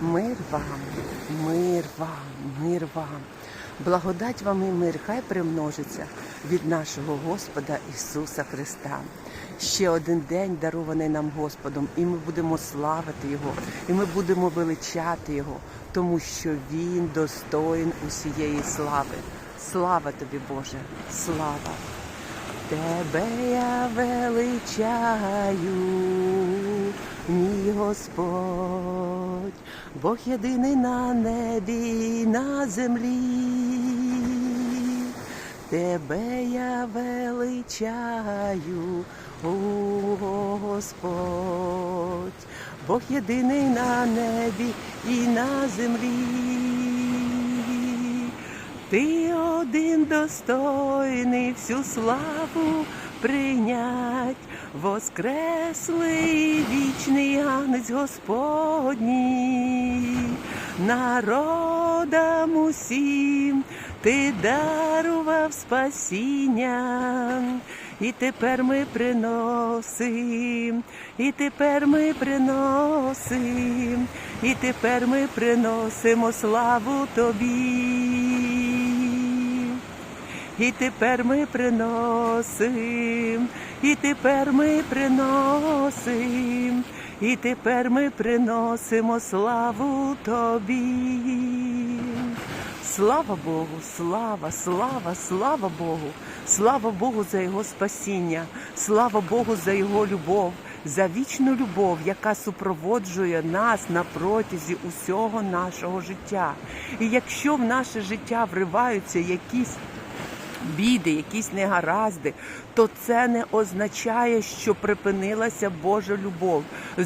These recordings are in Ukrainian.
Мир вам, мир вам, мир вам. Благодать вам і мир, хай примножиться від нашого Господа Ісуса Христа. Ще один день дарований нам Господом, і ми будемо славити Його, і ми будемо величати Його, тому що Він достоїн усієї слави. Слава тобі, Боже, слава! Тебе я величаю, мій Господь, Бог єдиний на небі, і на землі. Тебе я величаю, Господь, Бог єдиний на небі і на землі. Ти один достойний всю славу прийнять, воскреслий вічний Янець Господній, народам усім ти дарував спасіння, і тепер ми приносим, і тепер ми приносим, і тепер ми приносимо славу тобі. І тепер ми приносим, і тепер ми приносим, і тепер ми приносимо славу тобі. Слава Богу, слава, слава, слава Богу, слава Богу за Його спасіння, слава Богу за Його любов, за вічну любов, яка супроводжує нас на протязі усього нашого життя. І якщо в наше життя вриваються якісь біди, якісь негаразди, то це не означає, що припинилася Божа любов.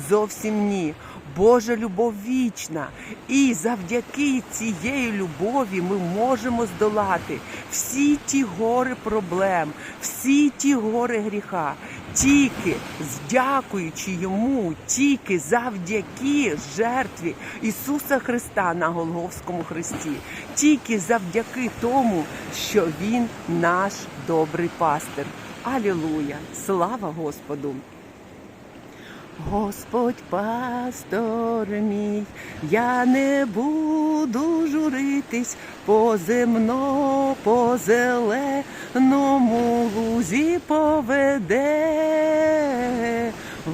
Зовсім ні. Божа любов вічна, і завдяки цієї любові ми можемо здолати всі ті гори проблем, всі ті гори гріха, тільки дякуючи йому, тільки завдяки жертві Ісуса Христа на Голговському Христі, тільки завдяки тому, що Він наш добрий пастир. Алілуя! Слава Господу! Господь пастор мій, я не буду журитись по земно, зеленому лузі поведе.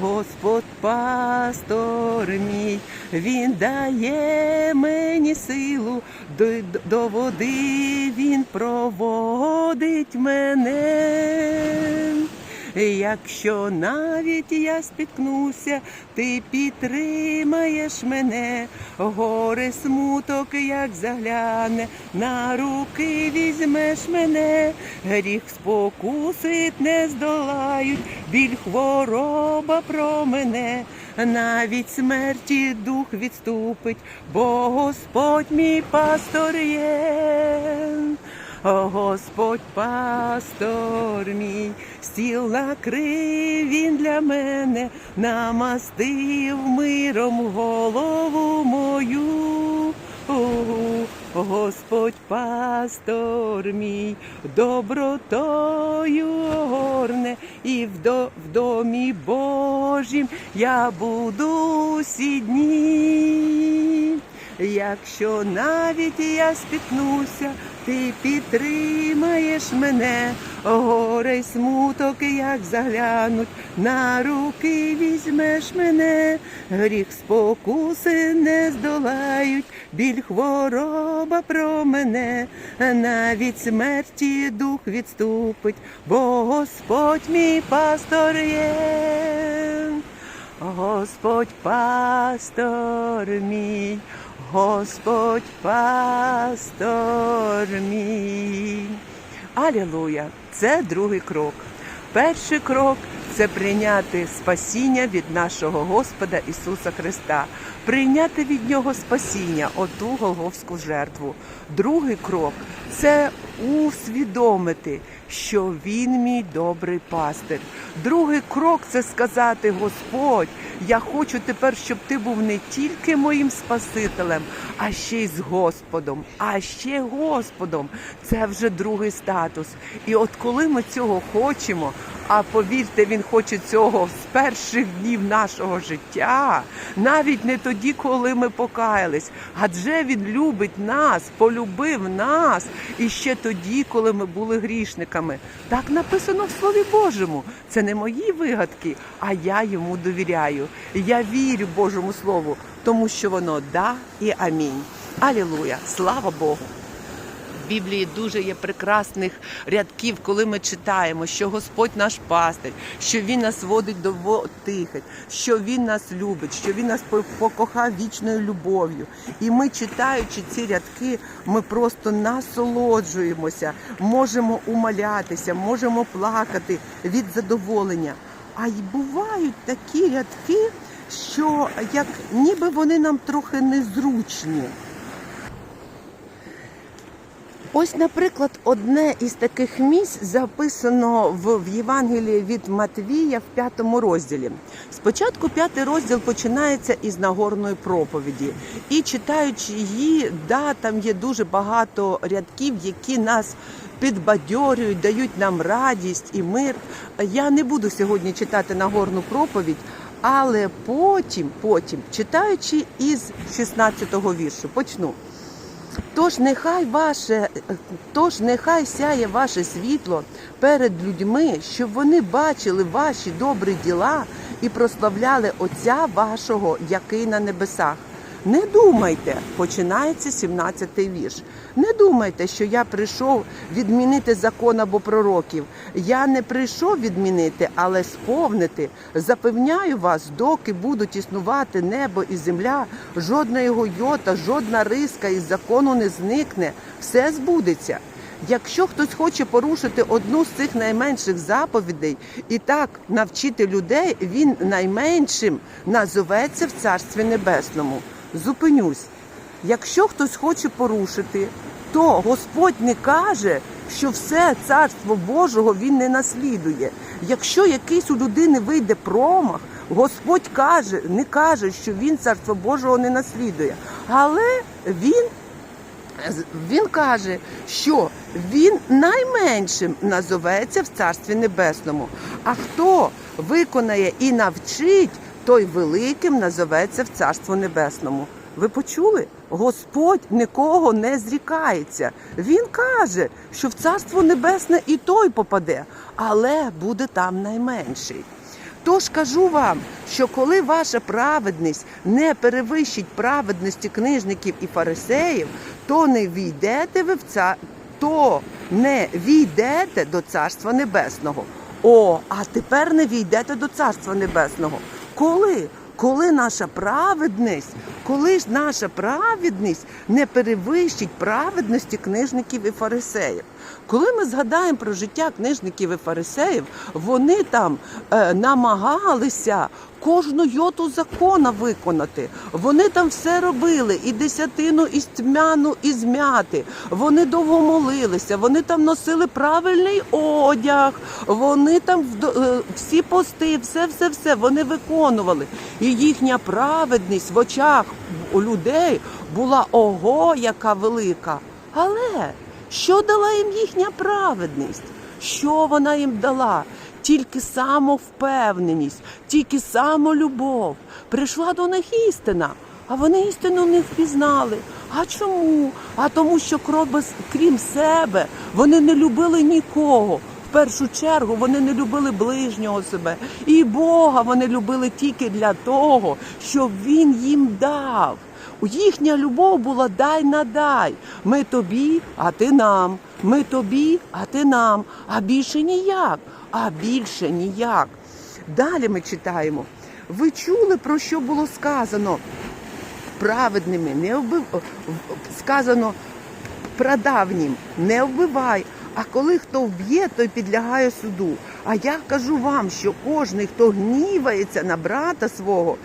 Господь пастор мій, він дає мені силу, до води він проводить мене. Якщо навіть я спіткнуся, ти підтримаєш мене, горе смуток, як загляне, на руки візьмеш мене, гріх спокусить, не здолають, біль хвороба про мене, навіть смерті дух відступить, бо Господь мій пастор є. О, Господь пастор мій, стіл накрив він для мене, намастив миром голову мою. О, Господь пастор мій, добротою горне, і в, до, в домі Божім я буду усі дні. Якщо навіть я спіткнуся, ти підтримаєш мене, горе й смуток, як заглянуть, на руки візьмеш мене, гріх спокуси не здолають, біль хвороба про мене, навіть смерті дух відступить, бо Господь мій пастор є. Господь пастор мій, Господь пастор мій. Алілуя! Це другий крок. Перший крок це прийняти спасіння від нашого Господа Ісуса Христа, прийняти від Нього спасіння, оту Голговську жертву. Другий крок це усвідомити, що Він мій добрий пастир. Другий крок це сказати: Господь, я хочу тепер, щоб ти був не тільки моїм Спасителем, а ще й з Господом. А ще Господом. Це вже другий статус. І от коли ми цього хочемо, А повірте, він хоче цього з перших днів нашого життя, навіть не тоді, коли ми покаялись. Адже він любить нас, полюбив нас і ще тоді, коли ми були грішниками. Так написано в Слові Божому. Це не мої вигадки, а я йому довіряю. Я вірю Божому Слову, тому що воно да і амінь. Алілуя! Слава Богу! Біблії дуже є прекрасних рядків, коли ми читаємо, що Господь наш пастир, що Він нас водить до тихих, що Він нас любить, що Він нас покохав вічною любов'ю. І ми, читаючи ці рядки, ми просто насолоджуємося, можемо умолятися, можемо плакати від задоволення. А й бувають такі рядки, що як ніби вони нам трохи незручні. Ось, наприклад, одне із таких місць записано в, в Євангелії від Матвія в п'ятому розділі. Спочатку п'ятий розділ починається із Нагорної проповіді. І читаючи її, да, там є дуже багато рядків, які нас підбадьорюють, дають нам радість і мир. Я не буду сьогодні читати Нагорну проповідь, але потім, потім, читаючи із 16-го віршу, почну. Тож нехай ваше, тож нехай сяє ваше світло перед людьми, щоб вони бачили ваші добрі діла і прославляли Отця вашого, який на небесах. Не думайте, починається 17-й вірш. Не думайте, що я прийшов відмінити закон або пророків. Я не прийшов відмінити, але сповнити. Запевняю вас, доки будуть існувати небо і земля, жодна його йота, жодна риска із закону не зникне. Все збудеться. Якщо хтось хоче порушити одну з цих найменших заповідей і так навчити людей, він найменшим назоветься в Царстві Небесному. Зупинюсь. Якщо хтось хоче порушити, то Господь не каже, що все царство Божого він не наслідує. Якщо якийсь у людини вийде промах, Господь каже, не каже, що він царство Божого не наслідує. Але він він каже, що він найменшим назоветься в Царстві Небесному. А хто виконає і навчить, той великим назоветься в Царство Небесному. Ви почули? Господь нікого не зрікається. Він каже, що в Царство Небесне і той попаде, але буде там найменший. Тож кажу вам, що коли ваша праведність не перевищить праведності книжників і фарисеїв, то не війдете ви в ця... то не війдете до Царства Небесного. О, а тепер не війдете до Царства Небесного. Коли? Коли наша праведність, коли ж наша праведність не перевищить праведності книжників і фарисеїв. Коли ми згадаємо про життя книжників і фарисеїв, вони там е, намагалися кожну йоту закона виконати. Вони там все робили, і десятину, і тьмяну, і змяти. Вони довго молилися, вони там носили правильний одяг, вони там е, всі пости, все, все, все вони виконували. І їхня праведність в очах у людей була ого, яка велика. Але що дала їм їхня праведність? Що вона їм дала? Тільки самовпевненість, тільки самолюбов. Прийшла до них істина, а вони істину не впізнали. А чому? А тому, що крім себе вони не любили нікого. В першу чергу вони не любили ближнього себе. І Бога вони любили тільки для того, щоб Він їм дав. Їхня любов була дай на дай. Ми тобі, а ти нам. Ми тобі, а ти нам. А більше ніяк. А більше ніяк. Далі ми читаємо. Ви чули, про що було сказано? Праведними не вбив... сказано прадавнім, не вбивай. А коли хто вб'є, той підлягає суду. А я кажу вам, що кожний, хто гнівається на брата свого,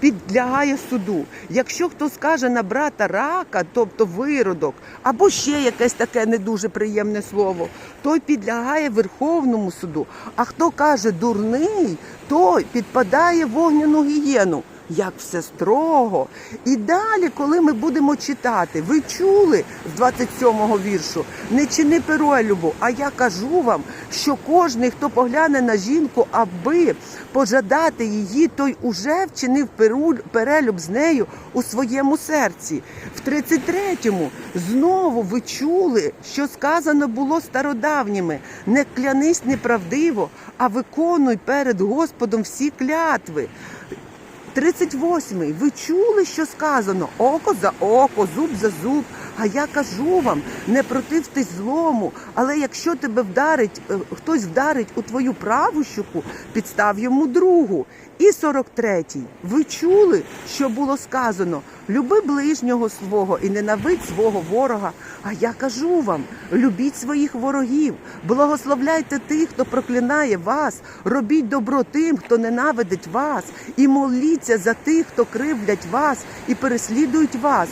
підлягає суду. Якщо хто скаже на брата рака, тобто виродок, або ще якесь таке не дуже приємне слово, той підлягає Верховному суду. А хто каже дурний, той підпадає вогняну гієну. Як все строго. І далі, коли ми будемо читати, ви чули з 27-го віршу, не чини перелюбу, а я кажу вам, що кожний, хто погляне на жінку, аби пожадати її, той уже вчинив перелюб з нею у своєму серці. В 33-му знову ви чули, що сказано було стародавніми: не клянись неправдиво, а виконуй перед Господом всі клятви. 38-й. Ви чули, що сказано? Око за око, зуб за зуб. А я кажу вам, не противтесь злому, але якщо тебе вдарить, е, хтось вдарить у твою праву щоку, підстав йому другу. І 43-й. Ви чули, що було сказано? Люби ближнього свого і ненавидь свого ворога. А я кажу вам: любіть своїх ворогів, благословляйте тих, хто проклинає вас, робіть добро тим, хто ненавидить вас, і моліться за тих, хто кривдять вас і переслідують вас.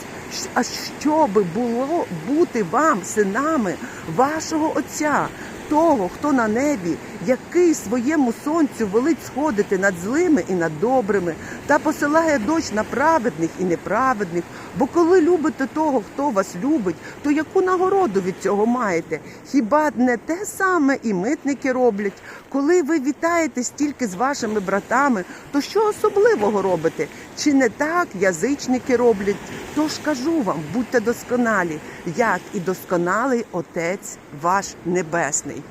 А щоби було бути вам синами вашого Отця, того, хто на небі, який своєму сонцю велить сходити над злими і над добрими, та посилає дощ на праведних і неправедних. Бо коли любите того, хто вас любить, то яку нагороду від цього маєте? Хіба не те саме і митники роблять? Коли ви вітаєтесь тільки з вашими братами, то що особливого робите? Чи не так язичники роблять? Тож кажу вам, будьте досконалі, як і досконалий Отець ваш Небесний.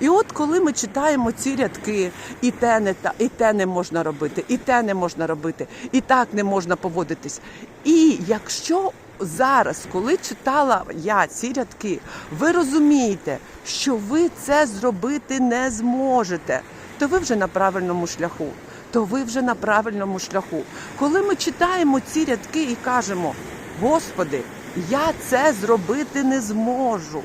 І от коли ми читаємо ці рядки, і те не та, і те не можна робити, і те не можна робити, і так не можна поводитись. І якщо зараз, коли читала я ці рядки, ви розумієте, що ви це зробити не зможете, то ви вже на правильному шляху. То ви вже на правильному шляху. Коли ми читаємо ці рядки і кажемо, Господи, я це зробити не зможу.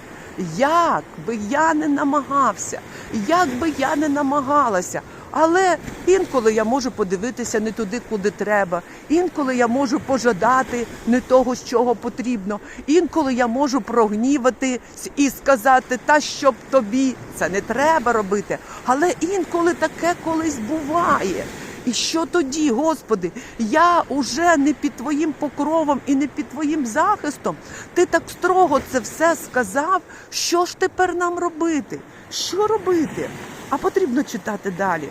Як би я не намагався, як би я не намагалася. Але інколи я можу подивитися не туди, куди треба. Інколи я можу пожадати не того, з чого потрібно. Інколи я можу прогнівати і сказати, та щоб тобі це не треба робити. Але інколи таке колись буває. І що тоді, Господи, я уже не під Твоїм покровом і не під Твоїм захистом. Ти так строго це все сказав. Що ж тепер нам робити? Що робити? А потрібно читати далі.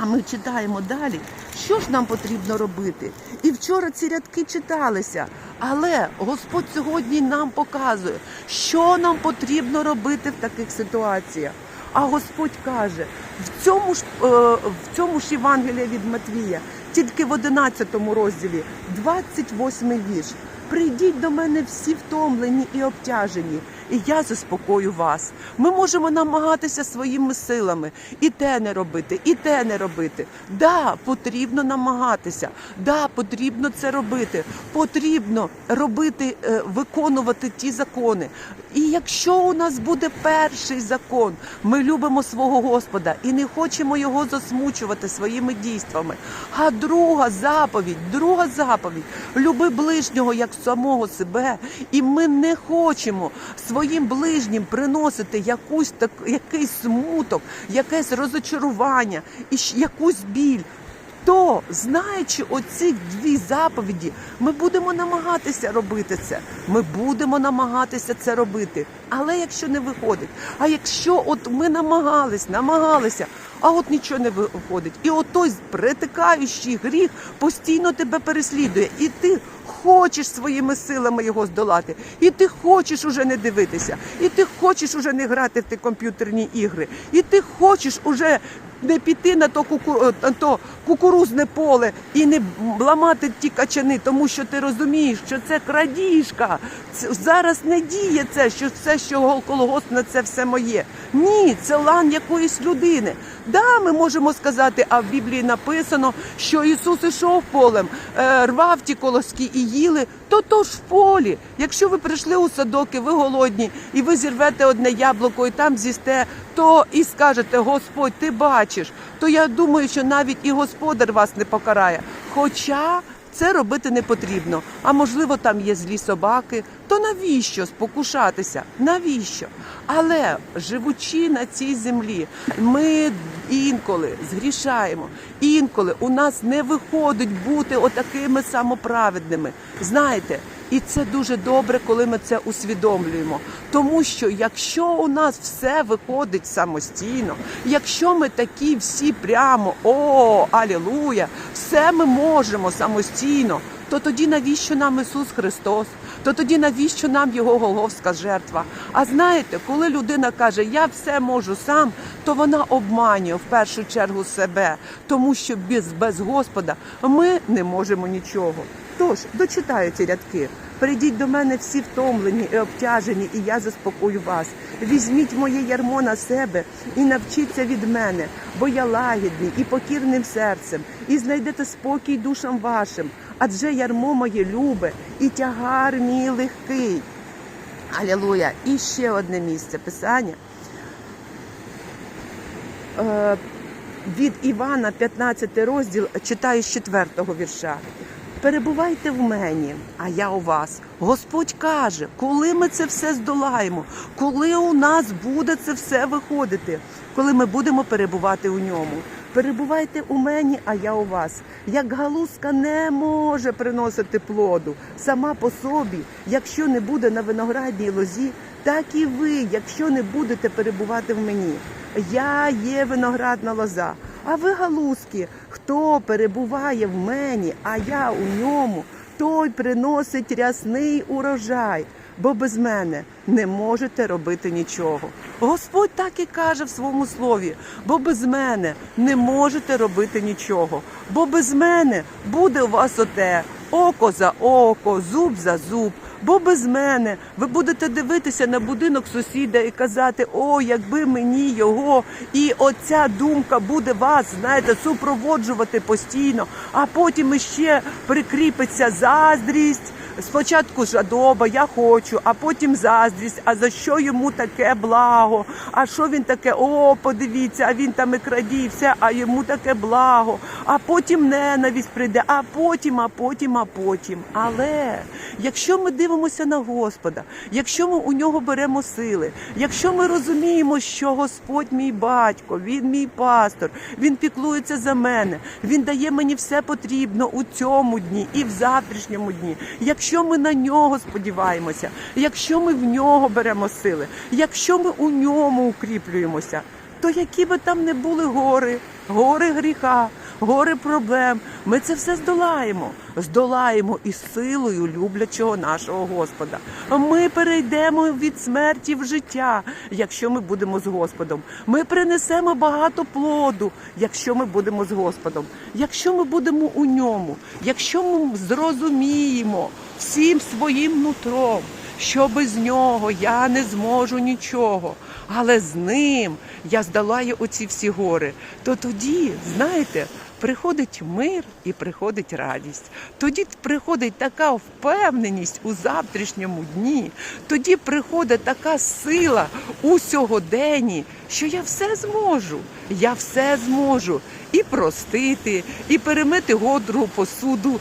А ми читаємо далі, що ж нам потрібно робити. І вчора ці рядки читалися. Але Господь сьогодні нам показує, що нам потрібно робити в таких ситуаціях. А Господь каже, в цьому ж е, в цьому ж Євангелія від Матвія, тільки в 11 розділі, 28 вірш. Прийдіть до мене всі втомлені і обтяжені, і я заспокою вас. Ми можемо намагатися своїми силами і те не робити, і те не робити. Да, потрібно намагатися. Да, потрібно це робити. Потрібно робити, е, виконувати ті закони. І якщо у нас буде перший закон, ми любимо свого Господа і не хочемо його засмучувати своїми дійствами. А друга заповідь, друга заповідь люби ближнього як самого себе. І ми не хочемо своїм ближнім приносити якусь так, якийсь смуток, якесь розочарування і якусь біль. То, знаючи оці дві заповіді, ми будемо намагатися робити це. Ми будемо намагатися це робити. Але якщо не виходить, а якщо от ми намагались, намагалися, а от нічого не виходить, і от той притикаючий гріх постійно тебе переслідує, і ти хочеш своїми силами його здолати, і ти хочеш уже не дивитися, і ти хочеш уже не грати в ті комп'ютерні ігри, і ти хочеш уже не піти на то, куку... е, на то кукурузне поле і не ламати ті качани, тому що ти розумієш, що це крадіжка. Це, зараз не діє це, що все, що колгосп це все моє. Ні, це лан якоїсь людини. Да, ми можемо сказати, а в Біблії написано, що Ісус ішов полем, е, рвав ті колоски і їли. То то ж в полі. Якщо ви прийшли у садок і ви голодні, і ви зірвете одне яблуко і там з'їсте, то і скажете, Господь, ти бачиш, то я думаю, що навіть і господар вас не покарає. Хоча це робити не потрібно. А можливо, там є злі собаки, то навіщо спокушатися? Навіщо? Але живучи на цій землі, ми інколи згрішаємо. Інколи у нас не виходить бути отакими самоправедними. Знаєте, і це дуже добре, коли ми це усвідомлюємо. Тому що якщо у нас все виходить самостійно, якщо ми такі всі прямо о, алілуя, все ми можемо самостійно, то тоді навіщо нам Ісус Христос? То тоді навіщо нам його головська жертва? А знаєте, коли людина каже, я все можу сам, то вона обманює в першу чергу себе, тому що без, без Господа ми не можемо нічого. Тож дочитаю ці рядки. Прийдіть до мене всі втомлені і обтяжені, і я заспокою вас. Візьміть моє ярмо на себе і навчіться від мене, бо я лагідний і покірним серцем, і знайдете спокій душам вашим. Адже ярмо моє любе і тягар мій легкий. Алілуя! І ще одне місце писання. Е, від Івана, 15 розділ, читаю з 4 вірша. Перебувайте в мені, а я у вас. Господь каже, коли ми це все здолаємо, коли у нас буде це все виходити, коли ми будемо перебувати у ньому. Перебувайте у мені, а я у вас. Як галузка не може приносити плоду сама по собі, якщо не буде на виноградній лозі, так і ви, якщо не будете перебувати в мені. Я є виноградна лоза. А ви, галузки, хто перебуває в мені, а я у ньому, той приносить рясний урожай, бо без мене не можете робити нічого. Господь так і каже в своєму слові, бо без мене не можете робити нічого, бо без мене буде у вас оте око за око, зуб за зуб. Бо без мене ви будете дивитися на будинок сусіда і казати, о, якби мені його, і оця думка буде вас, знаєте, супроводжувати постійно, а потім іще прикріпиться заздрість. Спочатку жадоба, я хочу, а потім заздрість. А за що йому таке благо? А що він таке? О, подивіться, а він там і крадій, все, а йому таке благо. А потім ненависть прийде, а потім, а потім, а потім. Але якщо ми дивимося на Господа, якщо ми у нього беремо сили, якщо ми розуміємо, що Господь мій батько, він мій пастор, він піклується за мене, він дає мені все потрібно у цьому дні і в завтрашньому дні. Якщо ми на нього сподіваємося, якщо ми в нього беремо сили, якщо ми у ньому укріплюємося, то які би там не були гори, гори гріха, гори проблем, ми це все здолаємо. Здолаємо із силою люблячого нашого Господа. Ми перейдемо від смерті в життя, якщо ми будемо з Господом. Ми принесемо багато плоду, якщо ми будемо з Господом, якщо ми будемо у ньому, якщо ми зрозуміємо всім своїм нутром, що без нього я не зможу нічого, але з ним я здолаю оці всі гори, то тоді, знаєте, приходить мир і приходить радість. Тоді приходить така впевненість у завтрашньому дні, тоді приходить така сила у сьогоденні, що я все зможу, я все зможу. І простити, і перемити годру посуду,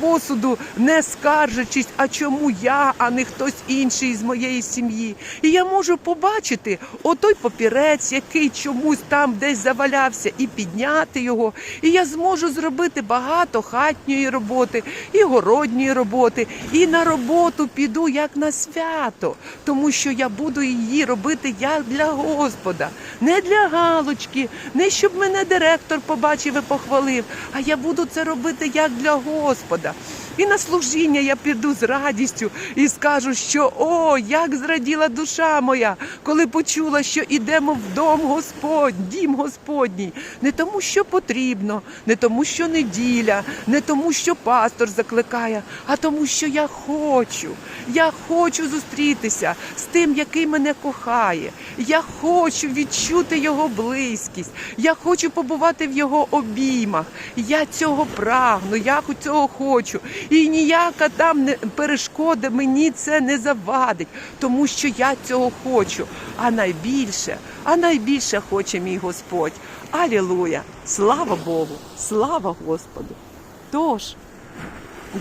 посуду, не скаржачись, а чому я, а не хтось інший з моєї сім'ї. І я можу побачити отой папірець, який чомусь там десь завалявся, і підняти його. І я зможу зробити багато хатньої роботи, і городньої роботи, і на роботу піду як на свято, тому що я буду її робити як для Господа, не для галочки, не щоб мене директор побачив і похвалив, а я буду це робити як для Господа. І на служіння я піду з радістю і скажу, що о, як зраділа душа моя, коли почула, що ідемо в дом Господь, дім Господній, не тому, що потрібно, не тому, що неділя, не тому, що пастор закликає, а тому, що я хочу. Я хочу зустрітися з тим, який мене кохає. Я хочу відчути його близькість. Я хочу побувати в його обіймах. Я цього прагну, я цього хочу. І ніяка там перешкода мені це не завадить, тому що я цього хочу. А найбільше, а найбільше хоче мій Господь. Алілуя! Слава Богу! Слава Господу! Тож.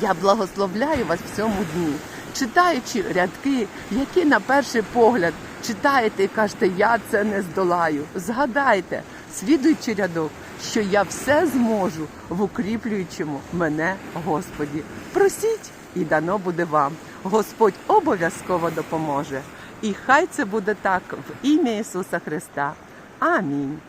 Я благословляю вас в цьому дні. читаючи рядки, які на перший погляд читаєте і кажете, я це не здолаю. Згадайте, слідуючи рядок, що я все зможу в укріплюючому мене Господі. Просіть, і дано буде вам. Господь обов'язково допоможе. І хай це буде так в ім'я Ісуса Христа. Амінь.